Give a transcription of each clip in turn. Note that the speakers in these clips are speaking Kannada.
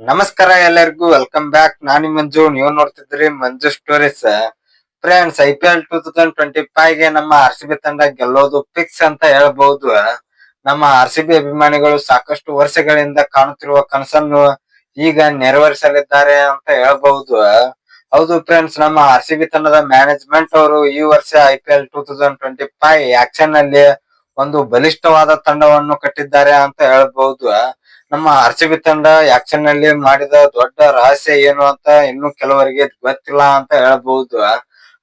ನಮಸ್ಕಾರ ಎಲ್ಲರಿಗೂ ವೆಲ್ಕಮ್ ಬ್ಯಾಕ್ ನಾನು ಮಂಜು, ನೀವು ನೋಡ್ತಿದ್ರಿ Manju stories friends I P L two thousand twenty ಫೈವ್ಗೆ ನಮ್ಮ ಆರ್ ಸಿ ಬಿ ತಂಡ ಗೆಲ್ಲೋದು ಫಿಕ್ಸ್ ಅಂತ ಹೇಳಬಹುದು ನಮ್ಮ ಆರ್ ಸಿ ಬಿ ಅಭಿಮಾನಿಗಳು ಸಾಕಷ್ಟು ವರ್ಷಗಳಿಂದ ಕಾಣುತ್ತಿರುವ ಕನಸನ್ನು ಈಗ ನೆರವೇರಿಸಲಿದ್ದಾರೆ ಅಂತ ಹೇಳಬಹುದು ಹೌದು ಫ್ರೆಂಡ್ಸ್ ನಮ್ಮ ಆರ್ ಸಿ ಬಿ ತಂಡದ ಮ್ಯಾನೇಜ್ಮೆಂಟ್ ಅವರು ಈ ವರ್ಷ I P L two thousand twenty five ಆಕ್ಷನ್ನಲ್ಲಿ ಒಂದು ಬಲಿಷ್ಠವಾದ ತಂಡವನ್ನು ಕಟ್ಟಿದ್ದಾರೆ ಅಂತ ಹೇಳ್ಬಹುದು ನಮ್ಮ ಆರ್ಸಿಬಿ ತಂಡ ಆಕ್ಷನ್ನಲ್ಲಿ ಮಾಡಿದ ದೊಡ್ಡ ರಹಸ್ಯ ಏನು ಅಂತ ಇನ್ನು ಕೆಲವರಿಗೆ ಗೊತ್ತಿಲ್ಲ ಅಂತ ಹೇಳಬಹುದು.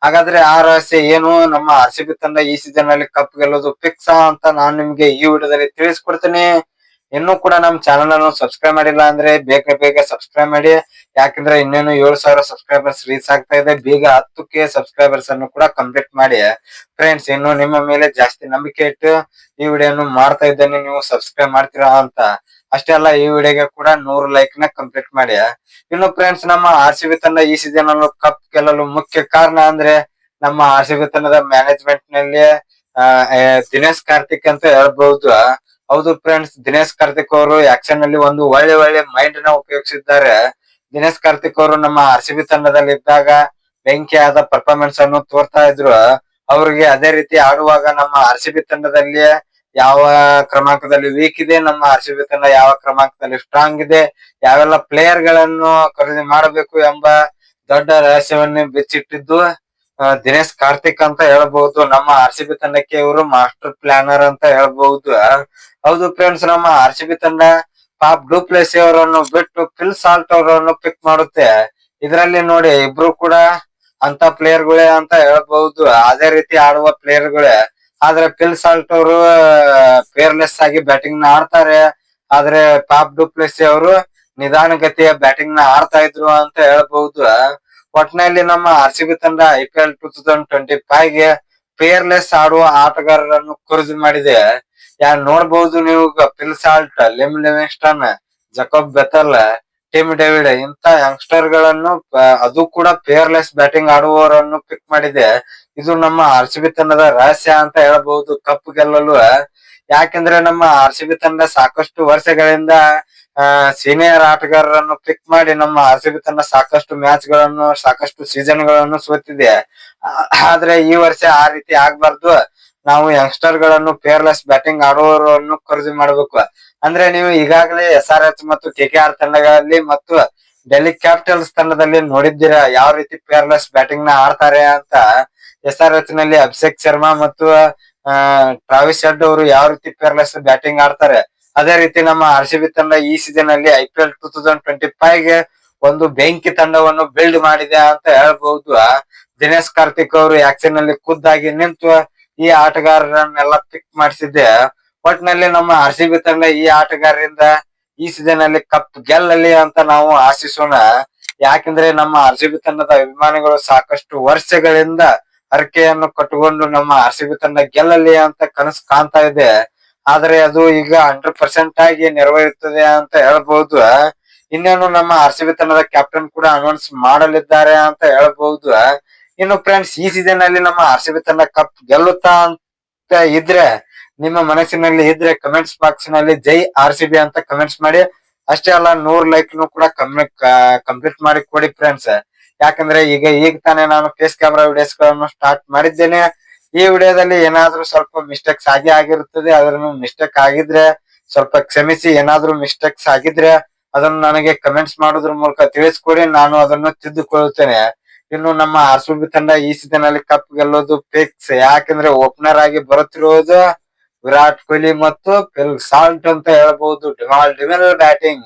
ಹಾಗಾದ್ರೆ ಆ ರಹಸ್ಯ ಏನು? ನಮ್ಮ ಆರ್ಸಿಬಿ ತಂಡ ಈ ಸೀಸನ್ನಲ್ಲಿ ಕಪ್ ಗೆಲ್ಲೋದು ಫಿಕ್ಸ್ ಅಂತ ನಾನು ನಿಮ್ಗೆ ಈ ವಿಡಿಯೋದಲ್ಲಿ ತಿಳಿಸ್ಕೊಡ್ತೀನಿ. ಇನ್ನೂ ಕೂಡ ನಮ್ ಚಾನಲ್ ಅನ್ನು ಸಬ್ಸ್ಕ್ರೈಬ್ ಮಾಡಿಲ್ಲ ಅಂದ್ರೆ ಬೇಗ ಬೇಗ ಸಬ್ಸ್ಕ್ರೈಬ್ ಮಾಡಿ. ಯಾಕಂದ್ರೆ ಇನ್ನೇನು ಏಳು ಸಾವಿರ ಸಬ್ಸ್ಕ್ರೈಬರ್ಸ್ ರೀಚ್ ಆಗ್ತಾ ಇದೆ. ಬೇಗ ಹತ್ತು ಕೆ ಸಬ್ಸ್ಕ್ರೈಬರ್ಸ್ ಅನ್ನು ಕೂಡ ಕಂಪ್ಲೀಟ್ ಮಾಡಿ. ಫ್ರೆಂಡ್ಸ್ ಇನ್ನು ನಿಮ್ಮ ಮೇಲೆ ಜಾಸ್ತಿ ನಂಬಿಕೆ ಇಟ್ಟು ಈ ವಿಡಿಯೋನು ಮಾಡ್ತಾ ಇದ್ದೇನೆ. ನೀವು ಸಬ್ಸ್ಕ್ರೈಬ್ ಮಾಡ್ತೀರಾ ಅಂತ. ಅಷ್ಟೇ ಅಲ್ಲ ಈ ವಿಡಿಯೋಗೆ ಕೂಡ ನೂರು ಲೈಕ್ನ ಕಂಪ್ಲೀಟ್ ಮಾಡಿ. ಇನ್ನು ಫ್ರೆಂಡ್ಸ್ ನಮ್ಮ ಆರ್ ಸಿ ಬಿ ತಂಡ ಈ ಸೀಸನ್ ಅನ್ನು ಕಪ್ ಗೆಲ್ಲಲು ಮುಖ್ಯ ಕಾರಣ ಅಂದ್ರೆ ನಮ್ಮ ಆರ್ ಸಿ ಬಿ ತಂಡದ ಮ್ಯಾನೇಜ್ಮೆಂಟ್ನಲ್ಲಿ ಆ, ದಿನೇಶ್ ಕಾರ್ತಿಕ್ ಅಂತ ಹೇಳ್ಬಹುದು ಹೌದು ಫ್ರೆಂಡ್ಸ್ ದಿನೇಶ್ ಕಾರ್ತಿಕ್ ಅವರು ಆಕ್ಷನ್ ಅಲ್ಲಿ ಒಂದು ಒಳ್ಳೆ ಒಳ್ಳೆ ಮೈಂಡ್ನ ಉಪಯೋಗಿಸಿದ್ದಾರೆ. ದಿನೇಶ್ ಕಾರ್ತಿಕ್ ಅವರು ನಮ್ಮ ಆರ್ ಸಿ ತಂಡದಲ್ಲಿ ಇದ್ದಾಗ ಬೆಂಕಿ ಆದ ಪರ್ಫಾರ್ಮೆನ್ಸ್ ಅನ್ನು ತೋರ್ತಾ ಇದ್ರು. ಅವ್ರಿಗೆ ಅದೇ ರೀತಿ ಆಡುವಾಗ ನಮ್ಮ ಆರ್ ಸಿ ತಂಡದಲ್ಲಿ ಯಾವ ಕ್ರಮಾಂಕದಲ್ಲಿ ವೀಕ್ ಇದೆ, ನಮ್ಮ ಆರ್ ಸಿ ತಂಡ ಯಾವ ಕ್ರಮಾಂಕದಲ್ಲಿ ಸ್ಟ್ರಾಂಗ್ ಇದೆ, ಯಾವೆಲ್ಲ ಪ್ಲೇಯರ್ಗಳನ್ನು ಖರೀದಿ ಮಾಡಬೇಕು ಎಂಬ ದೊಡ್ಡ ರಹಸ್ಯವನ್ನೇ ಬಿಚ್ಚಿಟ್ಟಿದ್ದು. ದಿನೇಶ್ ಕಾರ್ತಿಕ್ ಅಂತ ಹೇಳ್ಬಹುದು ನಮ್ಮ ಆರ್ ಸಿ ಬಿ ತಂಡಕ್ಕೆ ಇವರು ಮಾಸ್ಟರ್ ಪ್ಲಾನರ್ ಅಂತ ಹೇಳ್ಬಹುದು ಹೌದು ಫ್ರೆಂಡ್ಸ್ ನಮ್ಮ ಆರ್ ಸಿ ಬಿ ತಂಡ ಪಾಪ್ ಡೂಪ್ಲೆಸಿ ಅವರನ್ನು ಬಿಟ್ಟು ಫಿಲ್ ಸಾಲ್ಟ್ ಅವರನ್ನು ಪಿಕ್ ಮಾಡುತ್ತೆ. ಇದರಲ್ಲಿ ನೋಡಿ ಇಬ್ರು ಕೂಡ ಅಂತ ಪ್ಲೇಯರ್ ಗಳೇ ಅಂತ ಹೇಳ್ಬಹುದು ಅದೇ ರೀತಿ ಆಡುವ ಪ್ಲೇಯರ್ ಗಳೇ. ಆದ್ರೆ ಫಿಲ್ ಸಾಲ್ಟ್ ಅವರು ಪೇರ್ಲೆಸ್ ಆಗಿ ಬ್ಯಾಟಿಂಗ್ನ ಆಡ್ತಾರೆ. ಆದ್ರೆ ಪಾಪ್ ಡೂಪ್ಲೆಸಿ ಅವರು ನಿಧಾನಗತಿಯ ಬ್ಯಾಟಿಂಗ್ನ ಆಡ್ತಾ ಇದ್ರು ಅಂತ ಹೇಳ್ಬಹುದು ಒಟ್ನಲ್ಲಿ ನಮ್ಮ ಆರ್ ಸಿ ಬಿ ತಂಡ I P L two thousand twenty ಫೈವ್ಗೆ fearless ಆಡುವ ಆಟಗಾರರನ್ನು ಖರೀದಿ ಮಾಡಿದೆ. ಯಾರು ನೋಡಬಹುದು ನೀವು Phil Salt, Liam Livingstone, Jacob Bethell, Tim David ಇಂತ ಯಂಗ್ಸ್ಟರ್ಗಳನ್ನು ಅದು ಕೂಡ ಪೇರ್ಲೆಸ್ ಬ್ಯಾಟಿಂಗ್ ಆಡುವವರನ್ನು ಪಿಕ್ ಮಾಡಿದೆ. ಇದು ನಮ್ಮ ಆರ್ ಸಿ ಬಿ ತಂಡದ ರಹಸ್ಯ ಅಂತ ಹೇಳಬಹುದು ಕಪ್ ಗೆಲ್ಲಲು. ಯಾಕೆಂದ್ರೆ ನಮ್ಮ ಆರ್ ಸಿ ಬಿ ತಂಡ ಸಾಕಷ್ಟು ವರ್ಷಗಳಿಂದ ಸೀನಿಯರ್ ಆಟಗಾರರನ್ನು ಪಿಕ್ ಮಾಡಿ ನಮ್ಮ ಆರ್ ಸಿ ತಂಡ ಸಾಕಷ್ಟು ಮ್ಯಾಚ್ಗಳನ್ನು, ಸಾಕಷ್ಟು ಸೀಸನ್ಗಳನ್ನು ಸೋತಿದೆ. ಆದ್ರೆ ಈ ವರ್ಷ ಆ ರೀತಿ ಆಗ್ಬಾರ್ದು. ನಾವು ಯಂಗ್ಸ್ಟರ್ಗಳನ್ನು ಪೇರ್ಲೆಸ್ ಬ್ಯಾಟಿಂಗ್ ಆಡುವವರನ್ನು ಖರೀದಿ ಮಾಡಬೇಕು. ಅಂದ್ರೆ ನೀವು ಈಗಾಗಲೇ ಎಸ್ ಆರ್ ಎಚ್ ಮತ್ತು ಕೆ ಕೆ ಆರ್ ತಂಡಗಳಲ್ಲಿ ಮತ್ತು ಡೆಲ್ಲಿ ಕ್ಯಾಪಿಟಲ್ಸ್ ತಂಡದಲ್ಲಿ ನೋಡಿದ್ದೀರಾ ಯಾವ ರೀತಿ ಪೇರ್ಲೆಸ್ ಬ್ಯಾಟಿಂಗ್ನ ಆಡ್ತಾರೆ ಅಂತ? ಎಸ್ ಆರ್ ಎಚ್ನಲ್ಲಿ ಅಭಿಷೇಕ್ ಶರ್ಮಾ ಮತ್ತು ಟ್ರಾವಿಸ್ ಶೆಡ್ ಅವರು ಯಾವ ರೀತಿ ಪೇರ್ಲೆಸ್ ಬ್ಯಾಟಿಂಗ್ ಆಡ್ತಾರೆ? ಅದೇ ರೀತಿ ನಮ್ಮ ಆರ್ ಸಿ ತಂಡ ಈ ಸೀಸನ್ ಅಲ್ಲಿ I P L two thousand twenty ಫೈವ್ಗೆ ಒಂದು ಬೆಂಕಿ ತಂಡವನ್ನು ಬಿಲ್ಡ್ ಮಾಡಿದೆ ಅಂತ ಹೇಳ್ಬಹುದು. ದಿನೇಶ್ ಕಾರ್ತಿಕ್ ಅವರು ಆಕ್ಷನ್ನಲ್ಲಿ ಖುದ್ದಾಗಿ ನಿಂತು ಈ ಆಟಗಾರರನ್ನೆಲ್ಲ ಪಿಕ್ ಮಾಡಿಸಿದ್ದೆ. ಒಟ್ನಲ್ಲಿ ನಮ್ಮ ಆರ್ ತಂಡ ಈ ಆಟಗಾರರಿಂದ ಈ ಸೀಸನ್ ಅಲ್ಲಿ ಕಪ್ ಗೆಲ್ಲಲಿ ಅಂತ ನಾವು ಆಶಿಸೋಣ. ಯಾಕಂದ್ರೆ ನಮ್ಮ ಆರ್ ಸಿ ಬಿ ತಂಡದ ಅಭಿಮಾನಿಗಳು ಸಾಕಷ್ಟು ವರ್ಷಗಳಿಂದ ಹರಕೆಯನ್ನು ಕಟ್ಟಿಕೊಂಡು ನಮ್ಮ ಆರ್ ಸಿ ಬಿ ತಂಡ ಗೆಲ್ಲಲಿ ಅಂತ ಕನಸು ಕಾಣ್ತಾ ಇದೆ. ಆದ್ರೆ ಅದು ಈಗ ಹಂಡ್ರೆಡ್ ಪರ್ಸೆಂಟ್ ಆಗಿ ನೆರವೇರುತ್ತದೆ ಅಂತ ಹೇಳ್ಬಹುದು ಇನ್ನೇನು ನಮ್ಮ ಆರ್ ಸಿ ಬಿ ತಂಡದ ಕ್ಯಾಪ್ಟನ್ ಕೂಡ ಅನೌನ್ಸ್ ಮಾಡಲಿದ್ದಾರೆ ಅಂತ ಹೇಳ್ಬಹುದು ಇನ್ನು ಫ್ರೆಂಡ್ಸ್ ಈ ಸೀಸನ್ ಅಲ್ಲಿ ನಮ್ಮ ಆರ್ ಸಿ ಬಿ ತಂಡ ಕಪ್ ಗೆಲ್ಲುತ್ತಾ ಅಂತ ಇದ್ರೆ, ನಿಮ್ಮ ಮನಸ್ಸಿನಲ್ಲಿ ಇದ್ರೆ ಕಮೆಂಟ್ಸ್ ಬಾಕ್ಸ್ನಲ್ಲಿ ಜೈ ಆರ್ ಸಿ ಬಿ ಅಂತ ಕಮೆಂಟ್ಸ್ ಮಾಡಿ. ಅಷ್ಟೇ ಅಲ್ಲ, ನೂರ್ ಲೈಕ್ ನು ಕೂಡ ಕಂಪ್ಲೀಟ್ ಮಾಡಿ ಕೊಡಿ ಫ್ರೆಂಡ್ಸ್ ಯಾಕಂದ್ರೆ ಈಗ ಈಗ ತಾನೇ ನಾನು ಫೇಸ್ ಕ್ಯಾಮ್ರಾ ವಿಡಿಯೋಸ್ಗಳನ್ನು ಸ್ಟಾರ್ಟ್ ಮಾಡಿದ್ದೇನೆ. ಈ ವಿಡಿಯೋದಲ್ಲಿ ಏನಾದ್ರೂ ಸ್ವಲ್ಪ ಮಿಸ್ಟೇಕ್ಸ್ ಆಗಿ ಆಗಿರುತ್ತದೆ ಅದ್ರನ್ನು ಮಿಸ್ಟೇಕ್ ಆಗಿದ್ರೆ ಸ್ವಲ್ಪ ಕ್ಷಮಿಸಿ, ಏನಾದ್ರೂ ಮಿಸ್ಟೇಕ್ಸ್ ಆಗಿದ್ರೆ ಅದನ್ನು ನನಗೆ ಕಮೆಂಟ್ಸ್ ಮಾಡೋದ್ರ ಮೂಲಕ ತಿಳಿಸ್ಕೊಡಿ, ನಾನು ಅದನ್ನು ತಿದ್ದುಕೊಳ್ಳುತ್ತೇನೆ ಇನ್ನು ನಮ್ಮ ಆರ್ ಸಿ ಬಿ ತಂಡ ಈ ಸೀಸನ್ ಅಲ್ಲಿ ಕಪ್ ಗೆಲ್ಲೋದು ಫಿಕ್ಸ್ ಯಾಕಂದ್ರೆ ಓಪನರ್ ಆಗಿ ಬರುತ್ತಿರುವುದು ವಿರಾಟ್ ಕೊಹ್ಲಿ ಮತ್ತು ಫಿಲ್ ಸಾಲ್ಟ್ ಅಂತ ಹೇಳಬಹುದು ಡಿಮಾಲ್ ಡಿಮಿನಲ್ ಬ್ಯಾಟಿಂಗ್